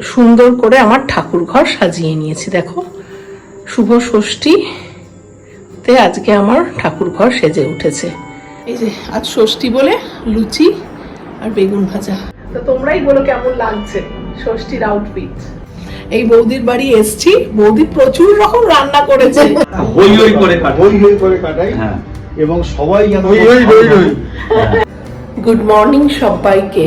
সুন্দর করে আমার ঠাকুর ঘর সাজিয়ে নিয়েছি দেখো। শুভ ষষ্ঠী তে আজকে আমার ঠাকুর ঘর সেজে উঠেছে। এই যে আজ ষষ্ঠী বলে লুচি আর বেগুন ভাজা। তো তোমরাই বলো কেমন লাগছে ষষ্ঠীর আউটফিট এই বৌদির বাড়ি এসছি বৌদি প্রচুর রকম রান্না করেছে। হই হই করে কাটে হই হই করে কাটাই হ্যাঁ। এবং সবাই হই হই হই হই। গুড মর্নিং সবাইকে।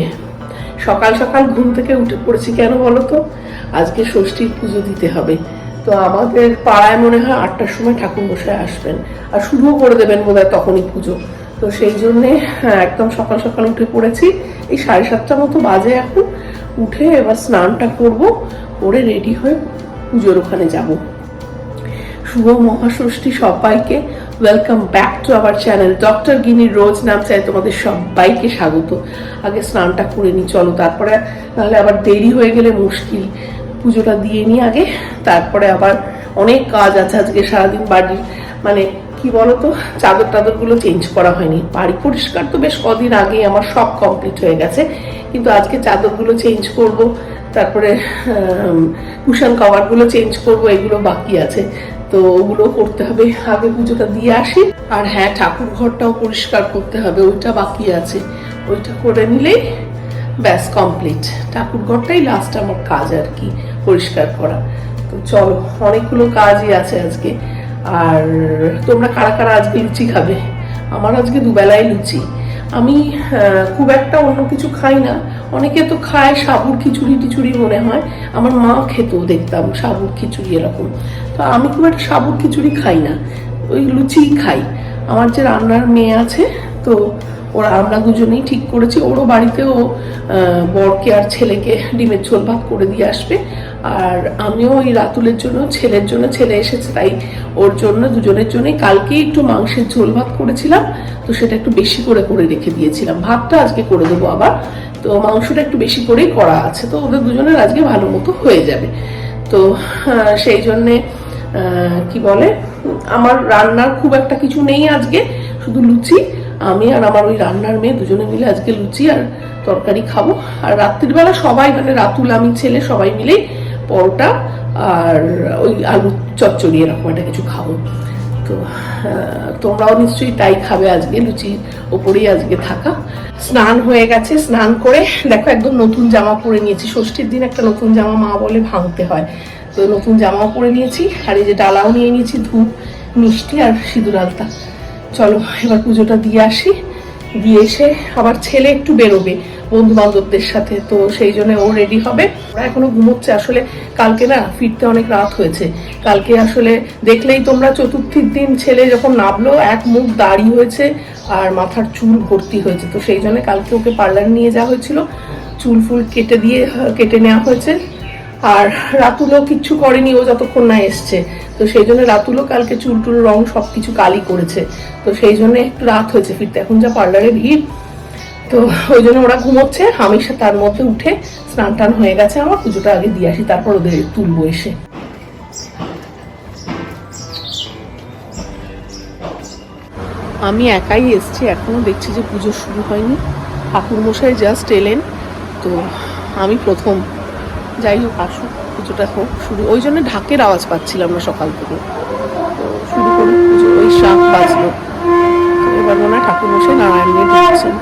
সকাল সকাল ঘুম থেকে উঠে পড়েছি কেন বলো তো? আজকে ষষ্ঠীর পুজো দিতে হবে। তো আমাদের পাড়ায় মনে হয় আটটার সময় ঠাকুর মশাই আসবেন আর শুরুও করে দেবেন বোধ হয় তখনই পুজো। তো সেই জন্যে হ্যাঁ, একদম সকাল সকাল উঠে পড়েছি। এই সাড়ে সাতটা মতো বাজে এখন। উঠে এবার স্নানটা করব করে রেডি হয়ে পুজোর ওখানে যাব। শুভ মহাষষ্ঠী সবাইকে। Welcome back to our channel doctor গিনি রোজ নাম চাই তোমাদের সবাইকে স্বাগত। আগে স্নানটা করে নি, চলো তারপরে, নাহলে আবার দেরি হয়ে গেলে মুশকিল। পুজোটা দিয়ে নি আগে, তারপরে আবার অনেক কাজ আছে আজকে সারাদিন বাড়ির। মানে কি বলতো, চাদর টাদরগুলো চেঞ্জ করা হয়নি। বাড়ি পরিষ্কার তো বেশ কদিন আগেই আমার সব কমপ্লিট হয়ে গেছে। কিন্তু আজকে চাদরগুলো চেঞ্জ করব, তারপরে কুশন কভারগুলো চেঞ্জ করব, এগুলো বাকি আছে। তো ওগুলো করতে হবে। আগে পুজোটা দিয়ে আসি। আর হ্যাঁ ঠাকুর ঘরটাও পরিষ্কার করতে হবে। ওইটা বাকি আছে। ওইটা করে নিলেই ব্যাস কমপ্লিট ঠাকুর ঘরটাই লাস্ট আমার কাজ আর কি, পরিষ্কার করা। তো চলো, অনেকগুলো কাজই আছে আজকে। আর তোমরা কারা কারা আজকে লুচি খাবে? আমার আজকে দুবেলায় লুচি। আমি খুব একটা অন্য কিছু খাই না। অনেকে তো খায় সাবুর খিচুড়ি টিচুড়ি মনে হয়। আমার মা খেতেও দেখতাম সাবুর খিচুড়ি এরকম। তো আমি খুব একটা সাবুর খিচুড়ি খাই না, ওই লুচিই খাই। আমার যে রান্নার মেয়ে আছে, তো ওরা আমরা দুজনেই ঠিক করেছি। ওরও বাড়িতেও বরকে আর ছেলেকে ডিমের ঝোল ভাত করে দিয়ে আসবে। আর আমিও ওই রাতুলের জন্য, ছেলের জন্য ছেলে এসেছে, তাই ওর জন্য, দুজনের জন্যই কালকেই একটু মাংসের ঝোল ভাত করেছিলাম। তো সেটা একটু বেশি করে করে রেখে দিয়েছিলাম। ভাতটা আজকে করে দেবো আবার। তো মাংসটা একটু বেশি করেই করা আছে। তো ওদের দুজনের আজকে ভালো মতো হয়ে যাবে। তো সেই জন্যে কি বলে, আমার রান্নার খুব একটা কিছু নেই আজকে, শুধু লুচি আমি আর আমার ওই রান্নার মেয়ে দুজনে মিলে আজকে লুচি আর তরকারি খাব। আর রাত্রির বেলা সবাই মানে রাতুল, আমি, ছেলে সবাই মিলেই পরোটা আর ওই আলু চচ্চড়ি এরকম একটা কিছু খাব। তো তোমরাও নিশ্চয়ই তাই খাবে আজকে, লুচির ওপরেই আজকে থাকা। স্নান হয়ে গেছে, স্নান করে দেখো একদম নতুন জামা পরে নিয়েছি। ষষ্ঠীর দিন একটা নতুন জামা মা বলে ভাঙতে হয়। তো নতুন জামাও পরে নিয়েছি, আর এই যে ডালাও নিয়ে নিয়েছি ধূপ, মিষ্টি আর সিঁদুর আলতা। চলো, এবার পুজোটা দিয়ে আসি। দিয়ে এসে আবার ছেলে একটু বেরোবে বন্ধু বান্ধবদের সাথে, তো সেই জন্য ও রেডি হবে। ওরা এখনও ঘুমোচ্ছে। আসলে কালকে না ফিরতে অনেক রাত হয়েছে। কালকে আসলে দেখলেই তোমরা চতুর্থীর দিন ছেলে যখন নামলো, এক মুখ দাড়ি হয়েছে আর মাথার চুল ভর্তি হয়েছে। তো সেই জন্য কালকে ওকে পার্লার নিয়ে যাওয়া হয়েছিল। চুল ফুল কেটে দিয়ে, কেটে নেওয়া হয়েছে। আর রাতুলও কিচ্ছু করেনি, ও যতক্ষণ না এসছে। তো সেই জন্য রাতুলও কালকে চুল টুল, রং সব কিছু কালি করেছে। তো সেই জন্য একটু রাত হয়েছে ফিরতে। এখন যা পার্লারে ভিড়, তো ওই জন্য ওরা ঘুমোচ্ছে। আমি তার মধ্যে উঠে স্নান টান হয়ে গেছে আমার, পুজোটা আগে দিয়ে আসি, তারপর ওদের তুলবো এসে। আমি একাই এসছি, এখনও দেখছি যে পুজো শুরু হয়নি। ঠাকুর মশাই জাস্ট এলেন, তো আমি প্রথম। যাই হোক, আসুক, পুজোটা হোক, শুরু। ওই জন্য ঢাকের আওয়াজ পাচ্ছিলাম না সকাল থেকে। শুরু করুক পুজো। ওই শাক বাজলো। এবার মনে হয় ঠাকুর মশাই নারায়ণ নিয়ে ঢুকছেন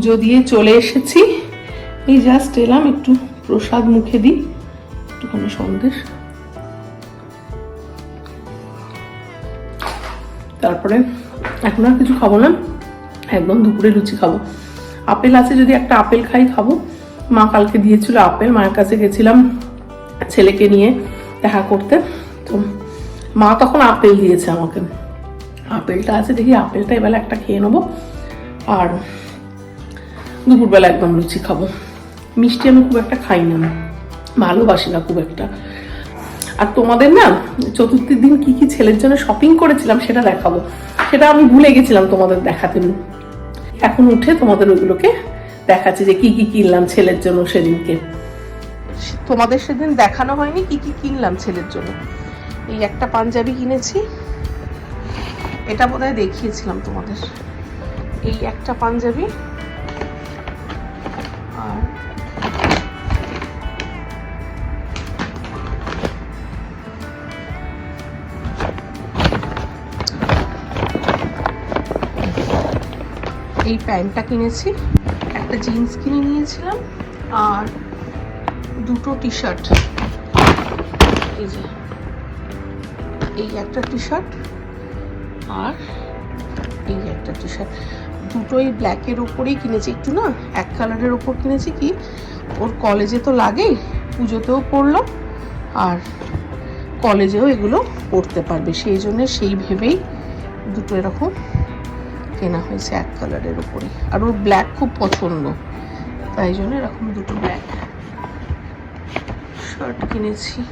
পুজো দিয়ে চলে এসেছি। এই জাস্ট এলাম, একটু প্রসাদ মুখে দিই, একটুখানি সন্দেশ। তারপরে এখন আর কিছু খাব না, একদম দুপুরে লুচি খাব। আপেল আছে, যদি একটা আপেল খাই খাব। মা কালকে দিয়েছিল আপেল, মায়ের কাছে গেছিলাম ছেলেকে নিয়ে দেখা করতে। তো মা তখন আপেল দিয়েছে আমাকে। আপেলটা আছে, দেখি আপেলটা এবেলা একটা খেয়ে নেব। আর দুপুরবেলা একদম লুচি খাব। মিষ্টি আমি খুব একটা খাই না। ভালোবাসি না খুব একটা। আর তোমাদের না চতুর্থীর দিন কি কি ছেলের জন্য শপিং করেছিলাম সেটা দেখাবো। সেটা আমি ভুলে গেছিলাম তোমাদের দেখাতে। এখন উঠে তোমাদের ওইগুলোকে দেখাচ্ছি যে কি কি কিনলাম ছেলের জন্য সেদিনকে। তোমাদের সেদিন দেখানো হয়নি কি কি কিনলাম ছেলের জন্য। এই একটা পাঞ্জাবি কিনেছি। এটা বোধহয় দেখিয়েছিলাম তোমাদের। এই একটা পাঞ্জাবি এই প্যান্টটা কিনেছি, একটা জিন্স কিনে নিয়েছিলাম, আর দুটো টি শার্ট এই যে, এই একটা টি শার্ট আর এই একটা টি শার্ট দুটোই ব্ল্যাকের ওপরেই কিনেছি, একটু না এক কালারের ওপর কিনেছি কি, ওর কলেজে তো লাগেই, পুজোতেও পড়ল, আর কলেজেও এগুলো পড়তে পারবে। সেই জন্য সেই ভেবেই দুটো এরকম কেনা হয়েছে এক কালারের ওপরে আর ওর ব্ল্যাক খুব পছন্দ। তাই জন্য এরকম দুটো ব্ল্যাক শার্ট কিনেছি।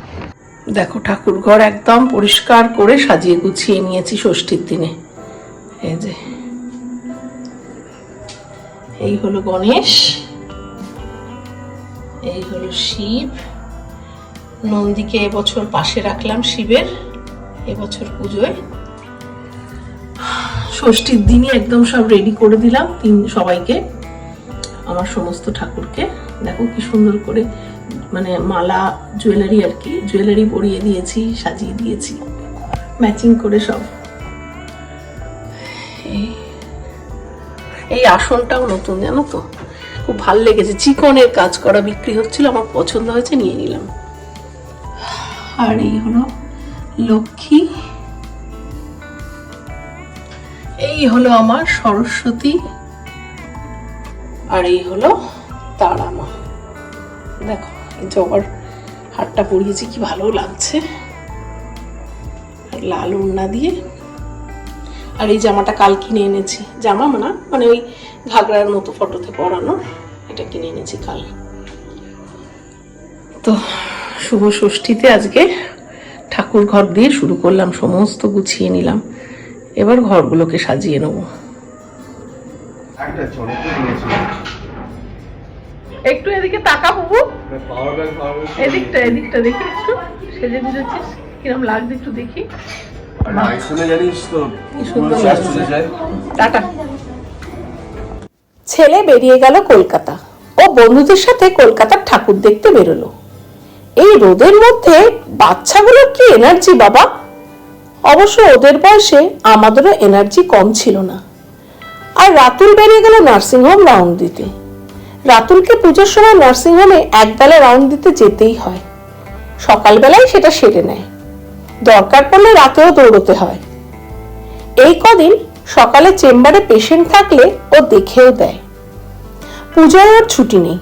দেখো, ঠাকুর ঘর একদম পরিষ্কার করে সাজিয়ে গুছিয়ে নিয়েছি ষষ্ঠীর দিনে। এই যে। এই হলো গণেশ। এই হলো শিব। নন্দীকে এবছর পাশে রাখলাম শিবের। এবছর পুজোয়। ষষ্ঠীর দিনই একদম সব রেডি করে দিলাম তিন সবাইকে, আমার সমস্ত ঠাকুরকে। দেখো কি সুন্দর করে মানে মালা জুয়েলারি আর কি জুয়েলারি পরিয়ে দিয়েছি, সাজিয়ে দিয়েছি ম্যাচিং করে সব। এই- আসনটাও নতুন, জানো তো? খুব ভালো লেগেছে। চিকনের কাজ করা বিক্রি হচ্ছিল, আমার পছন্দ হয়েছে, নিয়ে নিলাম। আর এই হলো লক্ষ্মী। এই হলো আমার সরস্বতী আর এই হলো তারা মা দেখো জবার হারটা পরিয়েছি, কি ভালো লাগছে। লাল ওড়না দিয়ে। আর এই জামাটা কাল কিনে এনেছি। জামা না মানে ওই ঘাগরার মতো ফটোতে পরানো, এটা কিনে এনেছি কাল। তো শুভ ষষ্ঠীতে আজকে ঠাকুর ঘর দিয়ে শুরু করলাম, সমস্ত গুছিয়ে নিলাম। এবার ঘরগুলোকে সাজিয়ে নেব। একটা এদিকে তাকা বাবু। পাওয়ার ব্যাংক পাওয়ার এদিকটা এদিকটা দেখি একটু। সেজে গুজেছিস কিরম লাগছে একটু দেখি। টাটা। ছেলে বেরিয়ে গেল কলকাতা। ও বন্ধুদের সাথে কলকাতার ঠাকুর দেখতে বেরোলো। এই রোদের মধ্যে বাচ্চাগুলোর কি এনার্জি বাবা? অবশ্য ওদের বয়সে আমাদেরও এনার্জি কম ছিল না। আর রাতুল বেরিয়ে গেল নার্সিংহোম রাউন্ড দিতে। রাতুলকে পুজোর সময় নার্সিংহোমে একবেলা রাউন্ড দিতে যেতেই হয়। সকালবেলায় সেটা সেরে নেয়। দরকার পড়লে রাতেও দৌড়তে হয়। এই কদিন সকালে চেম্বারে পেশেন্ট থাকলে ও দেখেও দেয়। পুজোয় ওর ছুটি নেই।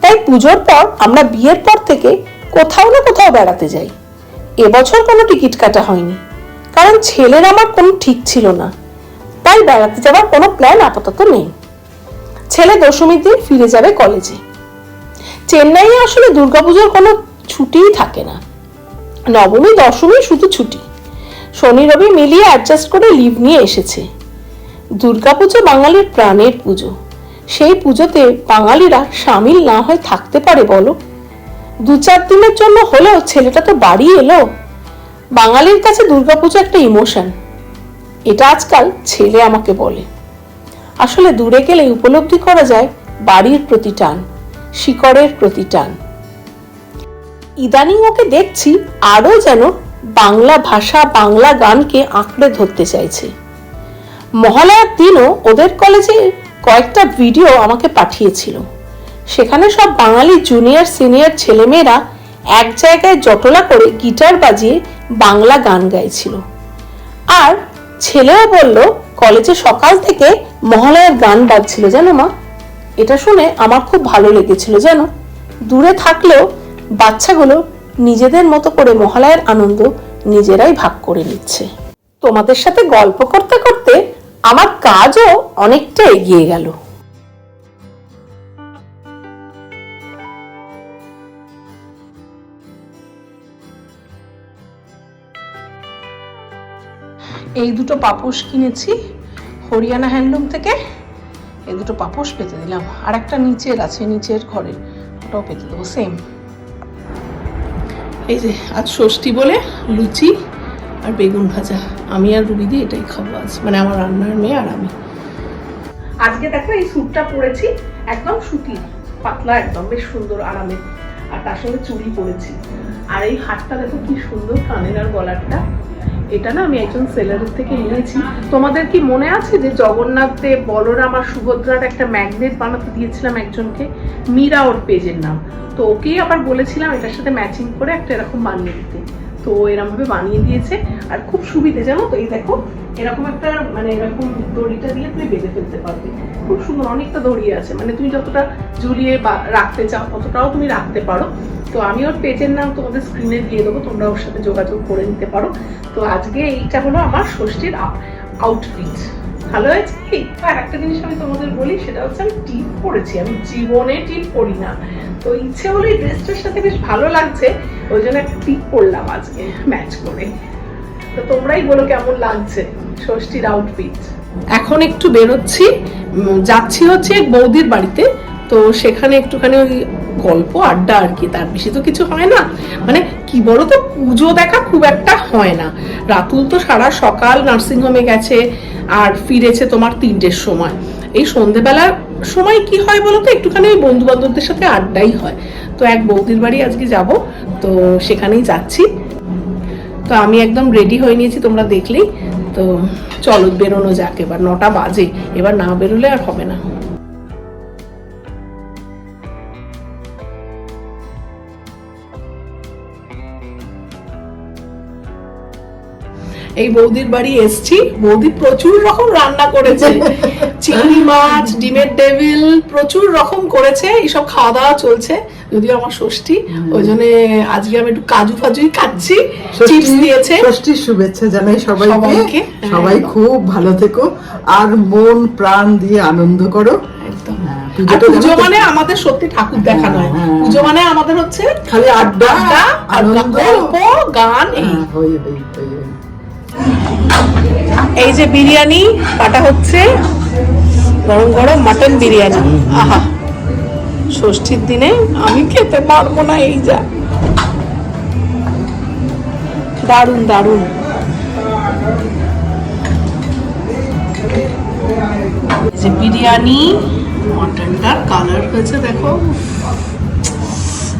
তাই পুজোর পর আমরা বিয়ের পর থেকে কোথাও না কোথাও বেড়াতে যাই। এবছর কোনো টিকিট কাটা হয়নি। কারণ ছেলের আমার কোনো ঠিক ছিল না। তাই বেড়াতে যাওয়ার কোনো প্ল্যান আপাতত নেই। ছেলে দশমীর দিন ফিরে যাবে কলেজে। চেন্নাইয়ে আসলে দুর্গাপুজোর কোনো ছুটিই থাকে না। নবমী, দশমী শুধু ছুটি। শনি, রবি মিলিয়ে অ্যাডজাস্ট করে লিভ নিয়ে এসেছে। দুর্গাপুজো বাঙালির প্রাণের পুজো। সেই পুজোতে বাঙালিরা সামিল না হয়ে থাকতে পারে বলো? দু চার দিনের জন্য হলেও ছেলেটা তো বাড়ি এলো। বাঙালির কাছে দুর্গাপুজো একটা ইমোশন। এটা আজকাল ছেলে আমাকে বলে। আসলে দূরে গেলে উপলব্ধি করা যায় বাড়ির প্রতি টান, শিকড়ের প্রতি টান। ইদানিং ওকে দেখছি আরও যেন বাংলা ভাষা, বাংলা গানকে আঁকড়ে ধরতে চাইছে। মহালয়ার দিনও ওদের কলেজে কয়েকটা ভিডিও আমাকে পাঠিয়েছিল। সেখানে সব বাঙালি জুনিয়র সিনিয়র ছেলেমেয়েরা এক জায়গায় জটলা করে গিটার বাজিয়ে বাংলা গান গাইছিল। আর ছেলেও বলল, কলেজে সকাল থেকে মহালয়ার গান বাজছিল, জানো মা? এটা শুনে আমার খুব ভালো লেগেছিল, জানো? দূরে থাকলেও বাচ্চাগুলো নিজেদের মতো করে মহালয়ার আনন্দ নিজেরাই ভাগ করে নিচ্ছে। তোমাদের সাথে গল্প করতে করতে আমার কাজও অনেকটা এগিয়ে গেল। এই দুটো পাপোশ কিনেছি, হরিয়ানা হ্যান্ডলুম থেকে। এই দুটো পাপোশ পেতে দিলাম। আর একটা নিচের আছে, নিচের ঘরে ওটাও পেতে দেবো সেম এই যে, আজ ষষ্ঠী বলে লুচি আর বেগুন ভাজা। আমি আর রুবি দিয়ে এটাই খাব আজ মানে আমার রান্নার মেয়ে আর আমি। আজকে দেখো এই স্যুটটা পরেছি একদম সুতির পাতলা একদম, বেশ সুন্দর আরামে। আর তার সঙ্গে চুড়ি পরেছি আর এই হাটটা দেখো কি সুন্দর কানের আর গলারটা এটা না আমি একজন সেলারের থেকে নিয়েছি তোমাদের কি মনে আছে যে জগন্নাথ দেব, বলরাম আর সুভদ্রার একটা ম্যাগনেট বানাতে দিয়েছিলাম একজনকে? মীরা ওর পেজের নাম। তো ওকেই আবার বলেছিলাম এটার সাথে ম্যাচিং করে একটা এরকম বানিয়ে দিতে। তো এরকম ভাবে বানিয়ে দিয়েছে, আর খুব সুবিধে, জানো তো? এই দেখো, এরকম একটা মানে এরকম দড়িটা দিয়ে তুমি বেঁধে ফেলতে পারবে। খুব সুন্দর, অনেকটা দড়ি আছে। মানে তুমি যতটা ঝুলিয়ে রাখতে চাও, ততটাও তুমি রাখতে পারো। তো আমি ওর পেজের নাম তোমাদের স্ক্রিনে দিয়ে দেবো, তোমরা ওর সাথে যোগাযোগ করে নিতে পারো। তো আজকে এইটা হলো আমার ষষ্ঠীর আউটফিট ভালো হয়েছে? আর একটা জিনিস আমি তোমাদের বলি, সেটা হচ্ছে আমি টিপ পরেছি। আমি জীবনে টিপ পরি না। তো ইচ্ছে হলো এই ড্রেসটার সাথে বেশ ভালো লাগছে, ওই জন্য একটা টিপ পরলাম আজকে ম্যাচ করে। তো তোমরাই বলো কেমন লাগছে ষষ্ঠীর আউটফিট এখন একটু বেরোচ্ছি যাচ্ছি হচ্ছে এক বৌদির বাড়িতে, তো সেখানে একটুখানি ওই গল্প, আড্ডা আর কি, তার বেশি তো কিছু হয় না। মানে কি বলো তো পুজো দেখা খুব একটা হয় না। রাতুল তো সারা সকাল নার্সিংহোমে গেছে, আর ফিরেছে তোমার তিনটের সময়। এই সন্ধেবেলার সময় কি হয় বলো তো? একটুখানি ওই বন্ধু বান্ধবদের সাথে আড্ডাই হয়। তো এক বৌদির বাড়ি আজকে যাব, তো সেখানেই যাচ্ছি। তো আমি একদম রেডি হয়ে নিয়েছি, তোমরা দেখলেই। তো চলো বেরোনো যাক এবার, নটা বাজে। এবার না বেরোলে আর হবে না। এই বৌদির বাড়ি এসছি। বৌদি প্রচুর রকম রান্না করেছে। চিংড়ি মাছ ডিমের টেবিল প্রচুর রকম করেছে। এইসব খাওয়া দাওয়া চলছে যদিও আমার ষষ্ঠী। ওই জন্য আজকে আমি একটু কাজু ফাজুই খাচ্ছি। চিপস দিয়েছে। ষষ্ঠীর শুভেচ্ছা জানাই সবাইকে। সবাইকে সবাই খুব ভালো থেকো। আর মন প্রাণ দিয়ে আনন্দ করো। একদম। হ্যাঁ, পুজো মানে আমাদের সত্যি ঠাকুর দেখা নয়। হ্যাঁ। পুজো মানে আমাদের হচ্ছে খালি আড্ডা আনন্দ। গল্প গান এই। এই যে বিরিয়ানি কাটা হচ্ছে গরম গরম মাটন বিরিয়ানি। আহা, ষষ্ঠীর দিনে আমি খেতে পারব না এই যা। দারুণ দারুণ। যে বিরিয়ানি মটনটার কালার হয়েছে, দেখো।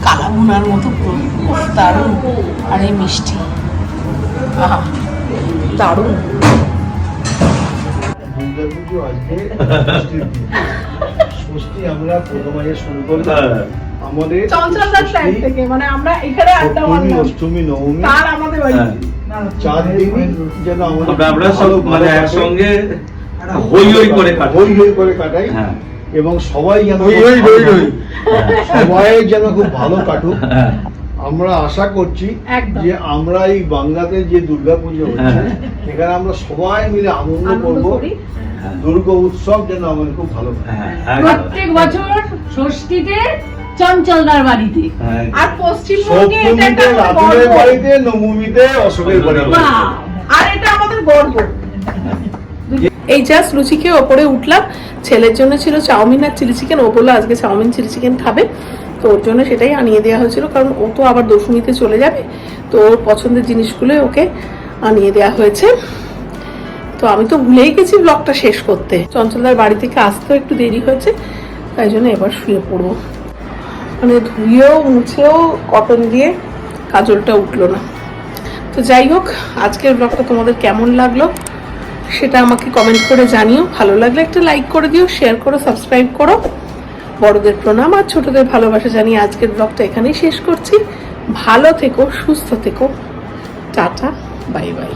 কালা ভুনার মতো দারুণ। আর এই মিষ্টি। আহা। দারুণ। ষষ্ঠী আমরা প্রথমে শুরু করলাম হ্যাঁ। আমাদের চঞ্চলদার সাইড থেকে মানে আমরা এখানে আড্ডা মারলাম অষ্টমী নবমী তার আমাদের বাড়ি হ্যাঁ। চার দিনই যেন আমরা আমরা সব মানে একসঙ্গে হই হই করে কাটাই। হই হই করে কাটাই হ্যাঁ এবং সবাই যেন হই খুব হই ভালো হই হই। কাটুক। সবাই যেন খুব ভালো কাটুক হ্যাঁ। আমরা আশা করছি যে আমরা এই বাংলাতে যে দুর্গাপুজো হচ্ছে হ্যাঁ। এখানে আমরা সবাই মিলে আনন্দ করব। দুর্গা উৎসব যেন আমাদের খুব ভালো। হ্যাঁ। প্রত্যেক বছর ষষ্ঠীতে চঞ্চলদার বাড়িতে। হ্যাঁ, আর পশ্চিমবঙ্গে এটা একটা। বাড়িতে নবমীতে অশোকের বাড়িতে আর এটা আমাদের গর্ব। এই জাস্ট লুচি খেয়ে ওপরে উঠলাম। ছেলের জন্য ছিল চাউমিন আর চিলি চিকেন ও বলল আজকে চাউমিন চিলি চিকেন খাবে। তো ওর জন্য সেটাই আনিয়ে দেওয়া হয়েছিল, কারণ ও তো আবার দশমীতে চলে যাবে, তো ওর পছন্দের জিনিসগুলোই ওকে আনিয়ে দেওয়া হয়েছে। তো আমি তো ভুলেই গেছি ব্লগটা শেষ করতে। চঞ্চলদার বাড়ি থেকে আসতেও একটু দেরি হয়েছে, তাই জন্য এবার শুয়ে পড়ব। মানে ধুয়েও, মুছেও কটন দিয়ে কাজলটা উঠল না। তো যাই হোক, আজকের ব্লগটা তোমাদের কেমন লাগল সেটা আমাকে কমেন্ট করে জানিও। ভালো লাগলে একটা লাইক করে দিও শেয়ার করো সাবস্ক্রাইব করো। বড়দের প্রণাম আর ছোটদের ভালোবাসা জানিয়ে আজকের ব্লগটা এখানেই শেষ করছি। ভালো থেকো, সুস্থ থেকো। Tata, bye bye.